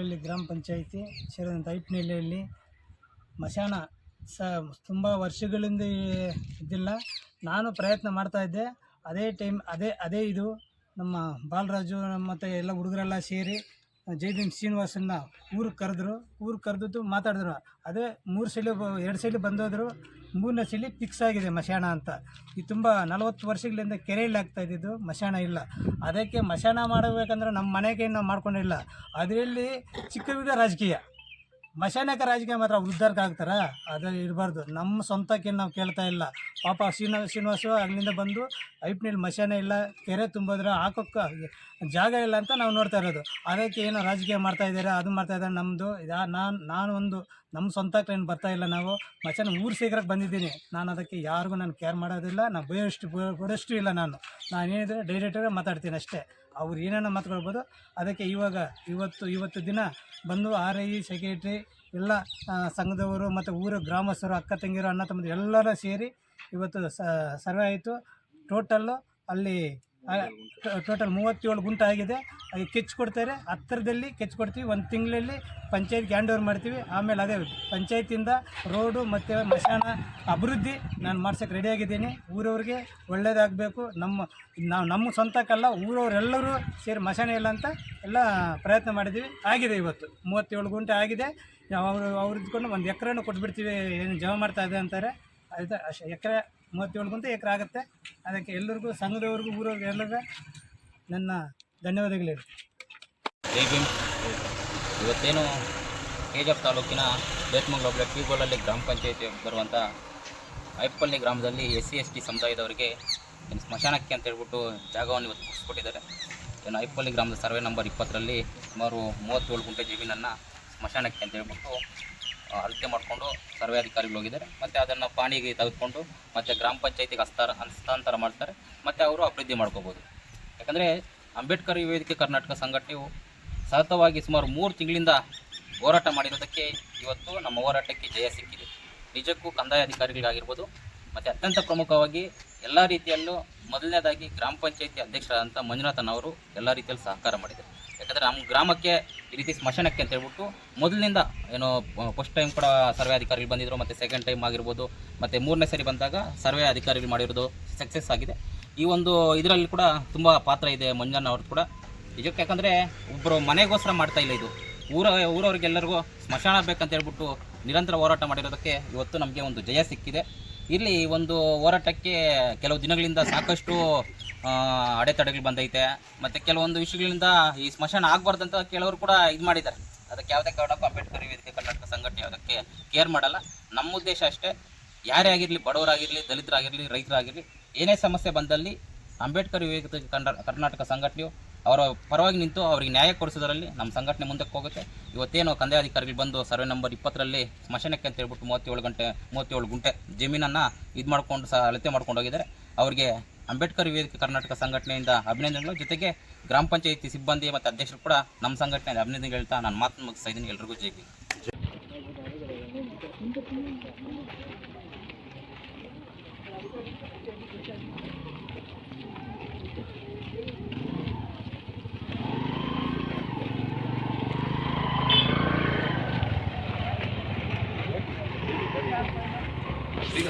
ಇಲ್ಲಿ ಗ್ರಾಮ ಪಂಚಾಯಿತಿ ಸೇರಿದಂಥ ಐಟ್ನಹಳ್ಳಿಯಲ್ಲಿ ಮಶಾನ ಸ ತುಂಬ ವರ್ಷಗಳಿಂದ ಇದ್ದಿಲ್ಲ ನಾನು ಪ್ರಯತ್ನ ಮಾಡ್ತಾ ಇದ್ದೆ. ಅದೇ ಟೈಮ್, ಅದೇ ಅದೇ ಇದು. ನಮ್ಮ ಬಾಲರಾಜು ಮತ್ತು ಎಲ್ಲ ಹುಡುಗರೆಲ್ಲ ಸೇರಿ ಜೈದೀನ್ ಶ್ರೀನಿವಾಸನ್ನ ಊರಿಗೆ ಕರೆದ್ರು. ಊರಿಗೆ ಕರೆದಿದ್ದು ಮಾತಾಡಿದ್ರು. ಅದೇ ಮೂರು ಸಲ ಎರಡು ಸಲ ಬಂದೋದ್ರು. ಮೂರನೇ ಸಲ ಫಿಕ್ಸ್ ಆಗಿದೆ ಮಶಾಣ ಅಂತ. ಇದು ತುಂಬ ನಲವತ್ತು ವರ್ಷಗಳಿಂದ ಕೆರೆಯಲ್ಲಿ ಆಗ್ತಾ ಇದ್ದಿದ್ದು ಮಶಾಣ ಇಲ್ಲ. ಅದಕ್ಕೆ ಮಶಾಣ ಮಾಡಬೇಕಂದ್ರೆ ನಮ್ಮ ಮನೆಗೆ ನಾವು ಮಾಡ್ಕೊಂಡಿಲ್ಲ. ಅದರಲ್ಲಿ ಚಿಕ್ಕವಿದ ರಾಜಕೀಯ. ಮಶಾನಕ ರಾಜಕೀಯ ಮಾತ್ರ ಉದ್ಧಾರಕ್ಕೆ ಆಗ್ತಾರ ಅದು ಇರಬಾರ್ದು. ನಮ್ಮ ಸ್ವಂತಕ್ಕೆ ನಾವು ಕೇಳ್ತಾ ಇಲ್ಲ. ಪಾಪ ಶ್ರೀನಿವಾಸ ಶ್ರೀನಿವಾಸ ಅಲ್ಲಿಂದ ಬಂದು ಐಪ್ನಲ್ಲಿ ಮಶಾನೆ ಇಲ್ಲ, ಕೆರೆ ತುಂಬಿದ್ರೆ ಹಾಕೋಕ್ಕ ಜಾಗ ಇಲ್ಲ ಅಂತ ನಾವು ನೋಡ್ತಾ ಇರೋದು. ಅದಕ್ಕೆ ಏನೋ ರಾಜಕೀಯ ಮಾಡ್ತಾ ಇದ್ದಾರೆ, ಅದು ಮಾಡ್ತಾ ಇದ್ದಾರೆ ನಮ್ಮದು ನಾನು ನಾನು ಒಂದು ನಮ್ಮ ಸ್ವಂತ ಏನು ಬರ್ತಾ ಇಲ್ಲ ನಾವು. ಮಚಾನ ಊರು ಸೇಗ್ರಕ್ಕೆ ಬಂದಿದ್ದೀನಿ. ನಾನು ಅದಕ್ಕೆ ಯಾರಿಗೂ ನಾನು ಕೇರ್ ಮಾಡೋದಿಲ್ಲ. ನಾನು ಬಯೋಷ್ಟು ಬಡಷ್ಟು ಇಲ್ಲ ನಾನು. ನಾನು ಏನಿದ್ರೆ ಡೈರೆಕ್ಟಾಗಿ ಮಾತಾಡ್ತೀನಿ ಅಷ್ಟೇ. ಅವ್ರು ಏನೇನೋ ಮಾತುಕೊಳ್ಬೋದು ಅದಕ್ಕೆ ಇವಾಗ, ಇವತ್ತು ಇವತ್ತು ದಿನ ಬಂದು ಆರ್ ಐ ಸೆಕ್ರೆಟ್ರಿ ಎಲ್ಲ ಸಂಘದವರು ಮತ್ತು ಊರ ಗ್ರಾಮಸ್ಥರು, ಅಕ್ಕ ತಂಗಿರು ಅಣ್ಣ ತಮ್ಮದು ಎಲ್ಲರೂ ಸೇರಿ ಇವತ್ತು ಸರ್ವೆ ಆಯಿತು. ಟೋಟಲ್ಲು ಅಲ್ಲಿ ಟೋಟಲ್ ಮೂವತ್ತೇಳು ಗುಂಟ ಆಗಿದೆ. ಕೆಚ್ಚು ಕೊಡ್ತಾರೆ. ಹತ್ತಿರದಲ್ಲಿ ಕೆಚ್ಚು ಕೊಡ್ತೀವಿ. ಒಂದು ತಿಂಗಳಲ್ಲಿ ಪಂಚಾಯತ್ಗೆ ಹ್ಯಾಂಡ್ ಓವರ್ ಮಾಡ್ತೀವಿ. ಆಮೇಲೆ ಅದೇ ಪಂಚಾಯತಿಂದ ರೋಡು ಮತ್ತು ಮಶಾನ ಅಭಿವೃದ್ಧಿ ನಾನು ಮಾಡ್ಸೋಕ್ಕೆ ರೆಡಿಯಾಗಿದ್ದೀನಿ ಊರವ್ರಿಗೆ ಒಳ್ಳೇದಾಗಬೇಕು. ನಮ್ಮ, ನಾವು ನಮ್ಮ ಸ್ವಂತಕ್ಕಲ್ಲ, ಊರವರೆಲ್ಲರೂ ಸೇರಿ ಮಶಾನ ಇಲ್ಲ ಅಂತ ಎಲ್ಲ ಪ್ರಯತ್ನ ಮಾಡಿದ್ದೀವಿ. ಆಗಿದೆ ಇವತ್ತು. ಮೂವತ್ತೇಳು ಗುಂಟೆ ಆಗಿದೆ. ಅವರು, ಅವ್ರು ಇದ್ಕೊಂಡು ಒಂದು ಎಕರೆನೂ ಕೊಟ್ಬಿಡ್ತೀವಿ. ಏನು ಜಮಾ ಮಾಡ್ತಾ ಇದೆ ಅಂತಾರೆ. ಅದು ಎಕರೆ ಮೂವತ್ತೇಳು ಗುಂಟೆ ಎಕರೆ ಆಗುತ್ತೆ. ಅದಕ್ಕೆ ಎಲ್ಲರಿಗೂ, ಸಂಘದವ್ರಿಗೂ, ಊರವ್ರಿಗೆ ಎಲ್ಲರಿಗೂ ನನ್ನ ಧನ್ಯವಾದಗಳು ಇವತ್ತೇನು ಕೆ ಜಿ ಎಫ್ ತಾಲೂಕಿನ ಬೇತ್ಮಂಗ್ಲ ಗೋಲಲ್ಲಿ ಗ್ರಾಮ ಪಂಚಾಯತಿ ಬರುವಂಥ ಐಪ್ಪಳ್ಳಿ ಗ್ರಾಮದಲ್ಲಿ ಎಸ್ ಸಿ, ಎಸ್ ಟಿ ಸಮುದಾಯದವರಿಗೆ ಸ್ಮಶಾನಕ್ಕೆ ಅಂತ ಹೇಳ್ಬಿಟ್ಟು ಜಾಗವನ್ನು ಇವತ್ತು ಮುಗಿಸ್ಕೊಟ್ಟಿದ್ದಾರೆ. ಏನು ಐಪ್ಪಳ್ಳಿ ಗ್ರಾಮದ ಸರ್ವೆ ನಂಬರ್ ಇಪ್ಪತ್ತರಲ್ಲಿ ಸುಮಾರು ಮೂವತ್ತೇಳು ಗುಂಟೆ ಜಮೀನನ್ನು ಸ್ಮಶಾನಕ್ಕೆ ಅಂತ ಹೇಳ್ಬಿಟ್ಟು ಅಳತೆ ಮಾಡಿಕೊಂಡು ಸರ್ವೆ ಅಧಿಕಾರಿಗಳು ಹೋಗಿದ್ದಾರೆ. ಮತ್ತು ಅದನ್ನು ಪಾಣಿಗೆ ತೆಗೆದುಕೊಂಡು ಮತ್ತು ಗ್ರಾಮ ಪಂಚಾಯತಿಗೆ ಹಸ್ತಾರ ಹಸ್ತಾಂತರ ಮಾಡ್ತಾರೆ. ಮತ್ತು ಅವರು ಅಭಿವೃದ್ಧಿ ಮಾಡ್ಕೋಬೋದು. ಯಾಕಂದರೆ ಅಂಬೇಡ್ಕರ್ ವೇದಿಕೆ ಕರ್ನಾಟಕ ಸಂಘಟನೆಯು ಸತತವಾಗಿ ಸುಮಾರು ಮೂರು ತಿಂಗಳಿಂದ ಹೋರಾಟ ಮಾಡಿರೋದಕ್ಕೆ ಇವತ್ತು ನಮ್ಮ ಹೋರಾಟಕ್ಕೆ ಜಯ ಸಿಕ್ಕಿದೆ. ನಿಜಕ್ಕೂ ಕಂದಾಯ ಅಧಿಕಾರಿಗಳಿಗಾಗಿರ್ಬೋದು, ಮತ್ತು ಅತ್ಯಂತ ಪ್ರಮುಖವಾಗಿ ಎಲ್ಲ ರೀತಿಯಲ್ಲೂ ಮೊದಲನೇದಾಗಿ ಗ್ರಾಮ ಪಂಚಾಯತಿ ಅಧ್ಯಕ್ಷರಾದಂಥ ಮಂಜುನಾಥನವರು ಎಲ್ಲ ರೀತಿಯಲ್ಲಿ ಸಹಕಾರ ಮಾಡಿದ್ದಾರೆ. ಯಾಕಂದರೆ ನಮ್ಮ ಗ್ರಾಮಕ್ಕೆ ಈ ರೀತಿ ಸ್ಮಶಾನಕ್ಕೆ ಅಂತ ಹೇಳ್ಬಿಟ್ಟು ಮೊದಲಿನಿಂದ ಏನೋ ಫಸ್ಟ್ ಟೈಮ್ ಕೂಡ ಸರ್ವೆ ಅಧಿಕಾರಿಗಳು ಬಂದಿದ್ದರು ಮತ್ತು ಸೆಕೆಂಡ್ ಟೈಮ್ ಆಗಿರ್ಬೋದು, ಮತ್ತು ಮೂರನೇ ಸರಿ ಬಂದಾಗ ಸರ್ವೆ ಅಧಿಕಾರಿಗಳು ಮಾಡಿರೋದು ಸಕ್ಸಸ್ ಆಗಿದೆ. ಈ ಒಂದು ಇದರಲ್ಲಿ ಕೂಡ ತುಂಬ ಪಾತ್ರ ಇದೆ ಮಂಜಣ್ಣ ಅವ್ರದ್ದು ಕೂಡ. ನಿಜಕ್ಕೆ ಯಾಕಂದರೆ ಒಬ್ಬರು ಮನೆಗೋಸ್ಕರ ಮಾಡ್ತಾ ಇಲ್ಲ ಇದು. ಊರ, ಊರವ್ರಿಗೆಲ್ಲರಿಗೂ ಸ್ಮಶಾನ ಬೇಕಂತ ಹೇಳ್ಬಿಟ್ಟು ನಿರಂತರ ಹೋರಾಟ ಮಾಡಿರೋದಕ್ಕೆ ಇವತ್ತು ನಮಗೆ ಒಂದು ಜಯ ಸಿಕ್ಕಿದೆ. ಇಲ್ಲಿ ಒಂದು ಹೋರಾಟಕ್ಕೆ ಕೆಲವು ದಿನಗಳಿಂದ ಸಾಕಷ್ಟು ಅಡೆತಡೆಗಳು ಬಂದೈತೆ. ಮತ್ತು ಕೆಲವೊಂದು ವಿಷಯಗಳಿಂದ ಈ ಸ್ಮಶಾನ ಆಗಬಾರ್ದಂತ ಕೆಲವರು ಕೂಡ ಇದು ಮಾಡಿದ್ದಾರೆ. ಅದಕ್ಕೆ ಯಾವುದೇ ಕಾರಣಕ್ಕೂ ಅಂಬೇಡ್ಕರ್ ವೇದಿಕೆ ಕರ್ನಾಟಕ ಸಂಘಟನೆ ಅದಕ್ಕೆ ಕೇರ್ ಮಾಡಲ್ಲ. ನಮ್ಮ ಉದ್ದೇಶ ಅಷ್ಟೇ, ಯಾರೇ ಆಗಿರಲಿ, ಬಡವರಾಗಿರಲಿ, ದಲಿತರಾಗಿರಲಿ, ರೈತರಾಗಿರಲಿ, ಏನೇ ಸಮಸ್ಯೆ ಬಂದಲ್ಲಿ ಅಂಬೇಡ್ಕರ್ ಕನ್ನಡ ಕರ್ನಾಟಕ ಸಂಘಟನೆಯು ಅವರ ಪರವಾಗಿ ನಿಂತು ಅವರಿಗೆ ನ್ಯಾಯ ಕೊಡಿಸೋದರಲ್ಲಿ ನಮ್ಮ ಸಂಘಟನೆ ಮುಂದಕ್ಕೆ ಹೋಗುತ್ತೆ. ಇವತ್ತೇನು ಕಂದಾಯ ಅಧಿಕಾರಿಗಳು ಬಂದು ಸರ್ವೆ ನಂಬರ್ ಇಪ್ಪತ್ತರಲ್ಲಿ ಸ್ಮಶಾನಕ್ಕೆ ಅಂತ ಹೇಳ್ಬಿಟ್ಟು ಮೂವತ್ತೇಳು ಗಂಟೆ, ಮೂವತ್ತೇಳು ಗುಂಟೆ ಜಮೀನನ್ನು ಇದು ಮಾಡಿಕೊಂಡು ಸಹ ಅಳತೆ ಮಾಡ್ಕೊಂಡು ಹೋಗಿದ್ದಾರೆ. ಅವರಿಗೆ ಅಂಬೇಡ್ಕರ್ ವೇದಿಕೆ ಕರ್ನಾಟಕ ಸಂಘಟನೆಯಿಂದ ಅಭಿನಂದನೆಗಳು. ಜೊತೆಗೆ ಗ್ರಾಮ ಪಂಚಾಯಿತಿ ಸಿಬ್ಬಂದಿ ಮತ್ತು ಅಧ್ಯಕ್ಷರು ಕೂಡ ನಮ್ಮ ಸಂಘಟನೆ ಅಭಿನಂದನೆ ಹೇಳ್ತಾ ನಾನು ಮಾತು ಮುಗಿಸ್ತಾ ಇದ್ದೀನಿ. ಎಲ್ರಿಗೂ ಜೈ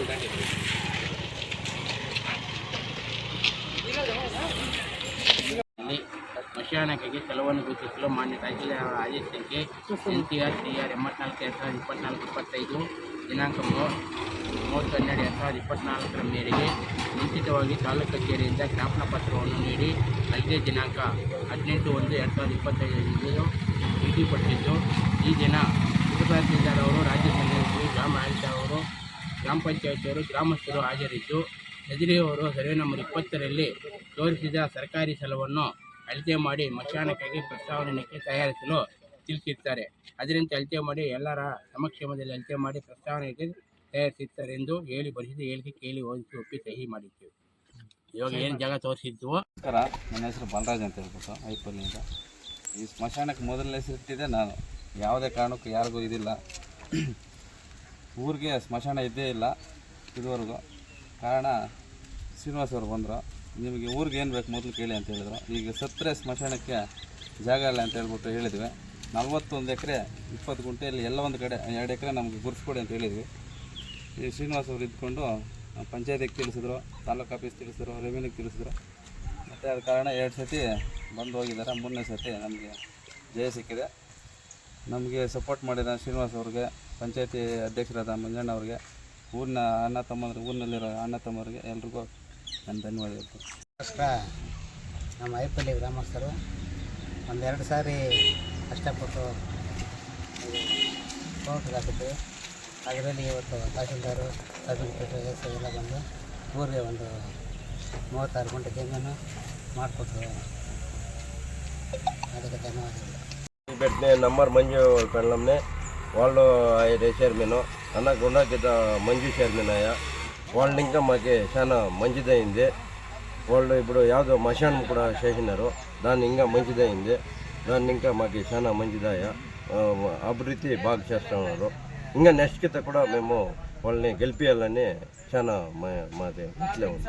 Thank ಇಲ್ಲಿ ಸ್ಮಶಾನಕ್ಕೆ ಕೆಲವನ್ನು ಗುರುತಿಸಲು ಮಾನ್ಯ ತಹಸೀಲ್ದಾರ್ ರಾಜೇಶ್ ಸಂಖ್ಯೆ N C R C R ಎಂಬತ್ನಾಲ್ಕು, ಎರಡು ಸಾವಿರದ ಇಪ್ಪತ್ನಾಲ್ಕು, ಇಪ್ಪತ್ತೈದು, ದಿನಾಂಕ ಮೂವ- ಮೂವತ್ತು ಹನ್ನೆರಡು ಎರಡು ಸಾವಿರದ ಇಪ್ಪತ್ನಾಲ್ಕರ ಮೇರೆಗೆ ಮುಂಚಿತವಾಗಿ ತಾಲೂಕು ಕಚೇರಿಯಿಂದ ಜ್ಞಾಪನ ಪತ್ರವನ್ನು ನೀಡಿ ಐದನೇ ದಿನಾಂಕ ಹದಿನೆಂಟು ಒಂದು, ಎರಡು ಸಾವಿರದ ಇಪ್ಪತ್ತೈದರಂದು ನಿಗದಿಪಡಿಸಿದ್ದು ಈ ದಿನ ಉಪ ತಹಸೀಲ್ದಾರ್ ಅವರು, ರಾಜ್ಯ ಸಂಘಟನೆ ಗ್ರಾಮ ಆಯುಕ್ತ ಅವರು, ಗ್ರಾಮ ಪಂಚಾಯತಿಯವರು ಗ್ರಾಮಸ್ಥರು ಹಾಜರಿದ್ದು. ನದಿರೆಯವರು ಸರ್ವೆ ನಂಬರ್ ಇಪ್ಪತ್ತರಲ್ಲಿ ತೋರಿಸಿದ ಸರ್ಕಾರಿ ಸ್ಥಳವನ್ನು ಅಳತೆ ಮಾಡಿ ಮಶಾನಕ್ಕಾಗಿ ಪ್ರಸ್ತಾವನೆಗೆ ತಯಾರಿಸಲು ತಿಳಿಸಿರ್ತಾರೆ ಅದರಿಂದ ಅಳತೆ ಮಾಡಿ ಎಲ್ಲರ ಸಮಕ್ಷಮದಲ್ಲಿ ಅಳತೆ ಮಾಡಿ ಪ್ರಸ್ತಾವನೆಗೆ ತಯಾರಿಸಿರ್ತಾರೆ ಎಂದು ಹೇಳಿ ಬರೆಸಿದ ಹೇಳಿಕೆ ಕೇಳಿ ಓದಿಸಿ ಒಪ್ಪಿ ಸಹಿ ಮಾಡಿದ್ದೇವೆ. ಇವಾಗ ಏನು ಜಾಗ ತೋರಿಸಿದ್ವು? ನಮಸ್ಕಾರ ನನ್ನ ಹೆಸರು ಬಲರಾಜ್ ಅಂತ ಹೇಳ್ಬಿಟ್ಟು ಐಪಲ್ಲಿಂದ ಈ ಸ್ಮಶಾನಕ್ಕೆ ಮೊದಲನೇ ಹೆಸರಿಟ್ಟಿದೆ ನಾನು. ಯಾವುದೇ ಕಾರಣಕ್ಕೂ ಯಾರಿಗೂ ಇದಿಲ್ಲ. ಊರಿಗೆ ಸ್ಮಶಾನ ಇದ್ದೇ ಇಲ್ಲ ಇದುವರೆಗೂ. ಕಾರಣ ಶ್ರೀನಿವಾಸ್ ಅವರು ಬಂದರು. ನಿಮಗೆ ಊರಿಗೆ ಏನು ಬೇಕು ಮೊದಲು ಕೇಳಿ ಅಂತ ಹೇಳಿದ್ರು. ಈಗ ಸತ್ತರೆ ಸ್ಮಶಾನಕ್ಕೆ ಜಾಗ ಇಲ್ಲ ಅಂತ ಹೇಳ್ಬಿಟ್ಟು ಹೇಳಿದ್ವಿ. ನಲ್ವತ್ತೊಂದು ಎಕರೆ, ಇಪ್ಪತ್ತು ಗುಂಟೆಯಲ್ಲಿ ಎಲ್ಲ ಒಂದು ಕಡೆ, ಎರಡು ಎಕರೆ ನಮಗೆ ಗುರುಸ್ಕೊಡಿ ಅಂತ ಹೇಳಿದ್ವಿ. ಈ ಶ್ರೀನಿವಾಸ್ ಅವರು ಇದ್ಕೊಂಡು ಪಂಚಾಯತಿಗೆ ತಿಳಿಸಿದ್ರು, ತಾಲೂಕು ಆಫೀಸ್ ತಿಳಿಸಿದ್ರು ರೆವಿನ್ಯೂಗೆ ತಿಳಿಸಿದ್ರು. ಮತ್ತು ಅದ ಕಾರಣ ಎರಡು ಸತಿ ಬಂದು ಹೋಗಿದ್ದಾರೆ. ಮೂರನೇ ಸತಿ ನಮಗೆ ಜಯ ಸಿಕ್ಕಿದೆ. ನಮಗೆ ಸಪೋರ್ಟ್ ಮಾಡಿದ ಶ್ರೀನಿವಾಸ್ ಅವ್ರಿಗೆ, ಪಂಚಾಯತಿ ಅಧ್ಯಕ್ಷರಾದ ಮಂಜಣ್ಣ ಅವ್ರಿಗೆ, ಊರಿನ ಅಣ್ಣ ತಮ್ಮಂದ್ರೆ, ಊರಿನಲ್ಲಿರೋ ಅಣ್ಣ ತಮ್ಮವ್ರಿಗೆ ಎಲ್ರಿಗೂ ನನ್ನ ಧನ್ಯವಾದಗಳು. ನಮಸ್ಕಾರ. ನಮ್ಮ ಐಪಲ್ಲಿ ಗ್ರಾಮಸ್ಥರು ಒಂದೆರಡು ಸಾರಿ ಕಷ್ಟಪಟ್ಟು ಹಾಕಿದ್ವಿ ಅದರಲ್ಲಿ ಇವತ್ತು ತಹಸೀಲ್ದಾರು ಸಬ್ ಪೇಟೆ ಎಸ್ ಎಲ್ಲ ಬಂದು ಊರಿಗೆ ಒಂದು ಮೂವತ್ತಾರು ಗಂಟೆ ಜಮೀನು ಮಾಡಿಕೊಟ್ರು ಅದಕ್ಕೆ ಧನ್ಯವಾದಗಳು. ಬೆಟ್ಟನೇ ನಂಬರ್ ಮಂಜು ಪೆಳ್ಳಮ್ನೆ ವಾಲ್ಡ್ ಐ ಚೇರ್ಮನು ಅನ್ನ ಗುಂಡಾಗಿದ್ದ ಮಂಜು ಚೇರ್ಮನ್ వాళ్ళు ఇంకా మాకు చాలా మంచిదైంది. వాళ్ళు ఇప్పుడు యాదో మశానం కూడా చేసినారు. దాన్ని ఇంకా మంచిదైంది. దాన్ని ఇంకా మాకు చాలా మంచిదాయ అభివృద్ధి బాగా చేస్తున్నారు. ఇంకా నెక్స్ట్ కూడా మేము వాళ్ళని గెలిపించాలని చాలా మా మాది ఇట్లే ఉంది.